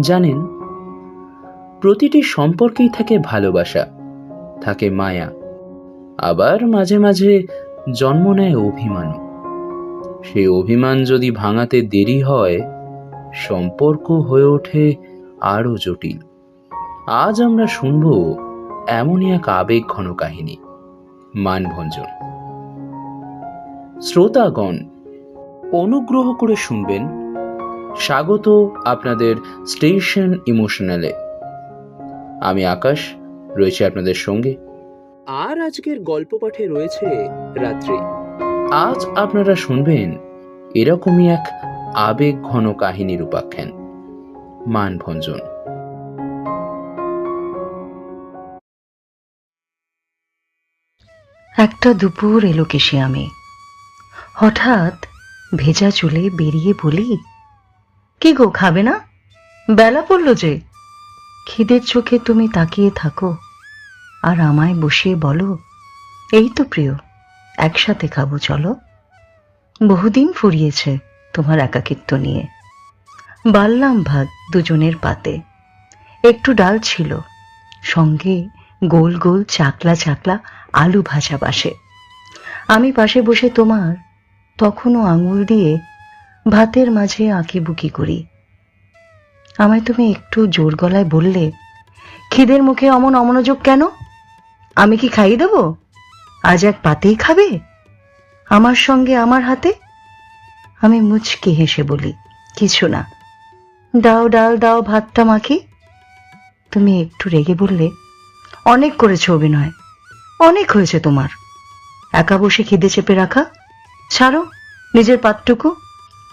জানেন, প্রতিটি সম্পর্কেই থাকে ভালোবাসা, থাকে মায়া, আবার মাঝে মাঝে জন্ম নেয় অভিমানও। সেই অভিমান যদি ভাঙাতে দেরি হয়, সম্পর্ক হয়ে ওঠে আরও জটিল। আজ আমরা শুনব এমনই এক আবেগ ঘন কাহিনী, মানভঞ্জন। শ্রোতাগণ, অনুগ্রহ করে শুনবেন স্বাগত আপনাদের স্টেশন ইমোশনালে। আমি আকাশ রয়েছে আপনাদের সঙ্গে। আর আজকের গল্প পাঠে রয়েছে রাত্রি। আজ আপনারা শুনবেন এরকমই এক আবেগ ঘন কাহিনীর উপাখ্যান মানভঞ্জন। একটা দুপুর এলো কেশে আমি হঠাৎ ভেজা চুলে বেরিয়ে বলি কি গো, খাবে না? বেলা পড়ল যে। খিদের চোখে তুমি তাকিয়ে থাকো আর আমায় বসিয়ে বলো, এই তো প্রিয়, একসাথে খাব, চলো। বহুদিন ফুরিয়েছে তোমার একাকিত্ব নিয়ে। বাড়লাম ভাত দুজনের পাতে। একটু ডাল ছিল, সঙ্গে গোল গোল চাকলা চাকলা আলু ভাজা পাশে। আমি পাশে বসে তোমার তখনও আঙুল দিয়ে ভাতের মাঝে আঁকি বুকি করি। আমায় তুমি একটু জোর গলায় বললে, খিদের মুখে অমন অমনোযোগ কেন? আমি কি খাইয়ে দেব? আজ এক পাতেই খাবে? আমার সঙ্গে আমার হাতে? আমি মুচকে হেসে বলি, কিছু না। দাও, ডাল, দাও, ভাতটা মাখি। তুমি একটু রেগে বললে, অনেক করেছ অভিনয়, অনেক হয়েছে তোমার। একা বসে খিদে চেপে রাখা। ছাড়ো, নিজের পাতটুকু।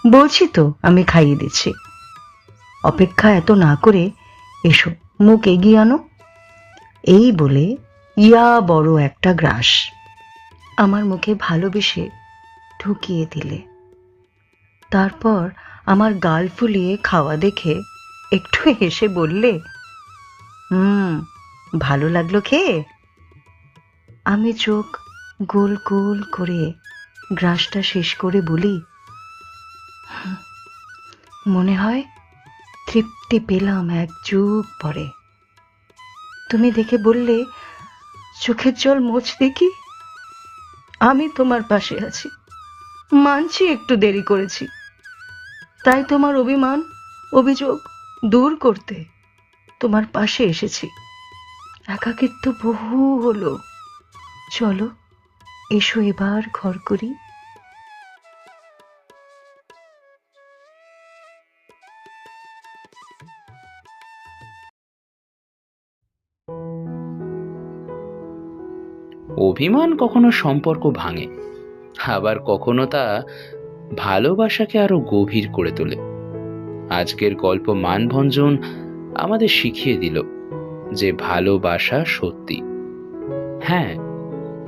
বলছি তো আমি খাইয়ে দিচ্ছি। অপেক্ষা এত না করে এসো মুখ এগিয়ে আনো। এই বলে ইয়া বড় একটা গ্রাস আমার মুখে ভালোবেসে ঢুকিয়ে দিলে। তারপর আমার গাল ফুলিয়ে খাওয়া দেখে একটু হেসে বললে হুম ভালো লাগল খেয়ে? আমি চোখ গোল গোল করে গ্রাসটা শেষ করে বলি "হুম, মনে হয় তৃপ্তি পেলাম এক যুগ পরে। তুমি দেখে বললে, চোখের জল মোচ দেখি আমি তোমার পাশে আছি। মানছি একটু দেরি করেছি। তাই তোমার অভিমান, অভিযোগ দূর করতে তোমার পাশে এসেছি। একাকিত্ব বহু হলো। চলো, এসো এবার ঘর করি। অভিমান কখনো সম্পর্ক ভাঙে, আবার কখনো তা ভালোবাসাকে আরও গভীর করে তোলে। আজকের গল্প মানভঞ্জন আমাদের শিখিয়ে দিল যে ভালোবাসা সত্যি। হ্যাঁ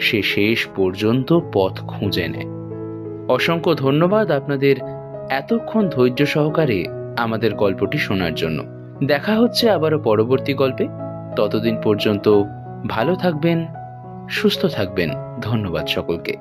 সে শেষ পর্যন্ত পথ খুঁজে নেয়। অসংখ্য ধন্যবাদ আপনাদের এতক্ষণ ধৈর্য সহকারে আমাদের গল্পটি শোনার জন্য। দেখা হচ্ছে আবারও পরবর্তী গল্পে। ততদিন পর্যন্ত ভালো থাকবেন। সুস্থ থাকবেন। ধন্যবাদ সকলকে।